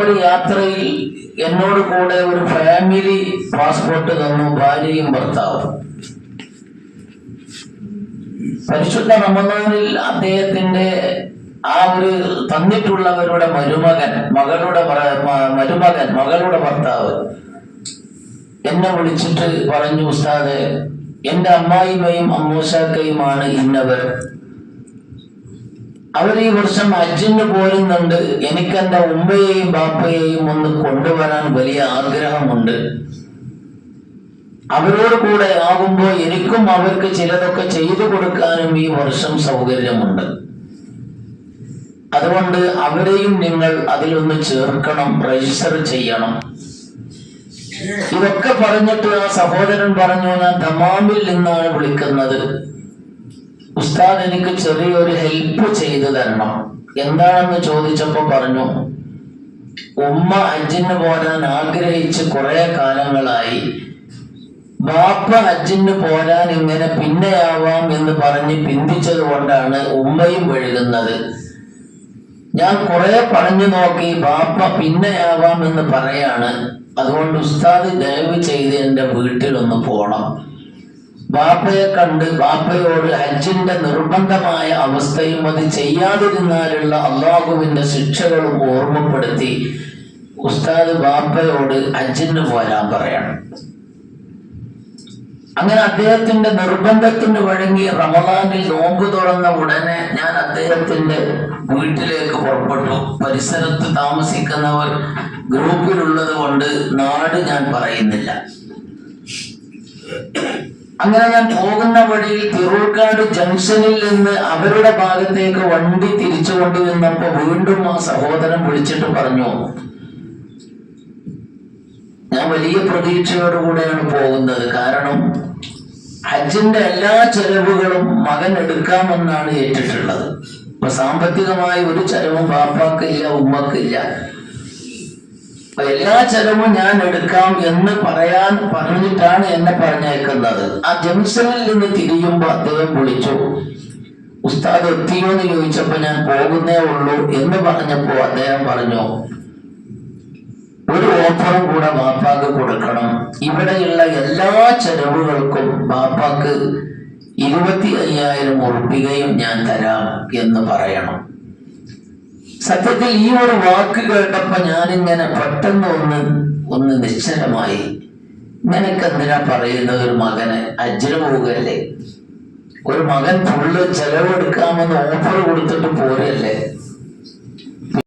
ഒരു യാത്രയിൽ എന്നോട് കൂടെ ഒരു ഫാമിലി പാസ്പോർട്ട് തന്നു ഭാര്യയും ഭർത്താവും. പരിശുദ്ധ റമദാനിൽ അദ്ദേഹത്തിന്റെ ആ ഒരു തന്നിട്ടുള്ളവരുടെ മരുമകൻ മകളുടെ മരുമകൻ മകളുടെ ഭർത്താവ് എന്നെ വിളിച്ചിട്ട് പറഞ്ഞു ഉസ്താദ് എന്റെ അമ്മായിമ്മയും അമ്മൂസാക്കയുമാണ് ഇന്നവർ. അവർ ഈ വർഷം ഹജ്ജിന് പോരുന്നുണ്ട്. എനിക്ക് എന്റെ ഉമ്മയെയും ബാപ്പയെയും ഒന്ന് കൊണ്ടുവരാൻ വലിയ ആഗ്രഹമുണ്ട്. അവരോട് കൂടെ ആകുമ്പോൾ എനിക്കും അവർക്ക് ചിലതൊക്കെ ചെയ്തു കൊടുക്കാനും ഈ വർഷം സൗകര്യമുണ്ട്. അതുകൊണ്ട് അവരെയും നിങ്ങൾ അതിലൊന്ന് ചേർക്കണം രജിസ്റ്റർ ചെയ്യണം. ഇതൊക്കെ പറഞ്ഞിട്ട് ആ സഹോദരൻ പറഞ്ഞു ഞാൻ തമാമിൽ നിന്നാണ് വിളിക്കുന്നത്. ഉസ്താദ് എനിക്ക് ചെറിയൊരു ഹെൽപ്പ് ചെയ്തു തരണം. എന്താണെന്ന് ചോദിച്ചപ്പോ പറഞ്ഞു ഉമ്മ ഹജ്ജിന് പോരാൻ ആഗ്രഹിച്ച് കുറെ കാലങ്ങളായി. ബാപ്പ ഹജ്ജിന് പോരാൻ ഇങ്ങനെ പിന്നെയാവാം എന്ന് പറഞ്ഞ് പിന്തിച്ചത് കൊണ്ടാണ് ഉമ്മയും വഴുകുന്നത്. ഞാൻ കുറെ പറഞ്ഞു നോക്കി ബാപ്പ പിന്നെയാവാം എന്ന് പറയാണ്. അതുകൊണ്ട് ഉസ്താദ് ദയവ് ചെയ്ത് എന്റെ വീട്ടിലൊന്ന് പോണം. ബാപ്പയെ കണ്ട് ബാപ്പയോട് ഹജ്ജിന്റെ നിർബന്ധമായ അവസ്ഥയും അത് ചെയ്യാതിരുന്നാലുള്ള അള്ളാഹുവിന്റെ ശിക്ഷകളും ഓർമ്മപ്പെടുത്തി ഉസ്താദ് ബാപ്പയോട് ഹജ്ജിന് പോരാൻ പറയണം. അങ്ങനെ അദ്ദേഹത്തിന്റെ നിർബന്ധത്തിന് വഴങ്ങി റമദാനിൽ നോമ്പ് തുറന്ന ഉടനെ ഞാൻ അദ്ദേഹത്തിന്റെ വീട്ടിലേക്ക് പുറപ്പെട്ടു. പരിസരത്ത് താമസിക്കുന്നവർ ഗ്രൂപ്പിലുള്ളത് കൊണ്ട് നാട് ഞാൻ പറയുന്നില്ല. അങ്ങനെ ഞാൻ പോകുന്ന വഴിയിൽ തിറൂർക്കാട് ജംഗ്ഷനിൽ നിന്ന് അവരുടെ ഭാഗത്തേക്ക് വണ്ടി തിരിച്ചു കൊണ്ടുവന്നപ്പോ വീണ്ടും ആ സഹോദരൻ വിളിച്ചിട്ട് പറഞ്ഞു ഞാൻ വലിയ പ്രതീക്ഷയോടുകൂടെയാണ് പോകുന്നത്. കാരണം ഹജ്ജിന്റെ എല്ലാ ചെലവുകളും മകൻ എടുക്കാമെന്നാണ് ഏറ്റിട്ടുള്ളത്. അപ്പൊ സാമ്പത്തികമായ ഒരു ചെലവും പാപ്പാക്കില്ല ഉമ്മക്കില്ല എല്ലാ ചെലവും ഞാൻ എടുക്കാം എന്ന് പറയാൻ പറഞ്ഞിട്ടാണ് എന്നെ പറഞ്ഞേക്കുന്നത് ആ ജംഗ്ഷനിൽ നിന്ന് തിരിയുമ്പോ അദ്ദേഹം വിളിച്ചു ഉസ്താദ് എത്തിയോ എന്ന് ചോദിച്ചപ്പോ ഞാൻ പോകുന്നേ ഉള്ളൂ എന്ന് പറഞ്ഞപ്പോ അദ്ദേഹം പറഞ്ഞു ഒരു ഓഫറും കൂടെ ബാപ്പാക്ക് കൊടുക്കണം. ഇവിടെയുള്ള എല്ലാ ചെലവുകൾക്കും ബാപ്പാക്ക് ഇരുപത്തി അയ്യായിരം ഉറപ്പികയും ഞാൻ തരാം എന്ന് പറയണം. സത്യത്തിൽ ഈ ഒരു വാക്ക് കേട്ടപ്പോ ഞാനിങ്ങനെ പെട്ടെന്ന് ഒന്ന് ഒന്ന് നിശ്ചലമായി. നിനക്കെന്തിനാ എന്തിനാ പറയുന്നത് ഒരു മകന്? അജ്ജന പോവുകയല്ലേ? ഒരു മകൻ ഫുള്ള് ചെലവെടുക്കാമെന്ന് ഓഫർ കൊടുത്തിട്ട് പോരല്ലേ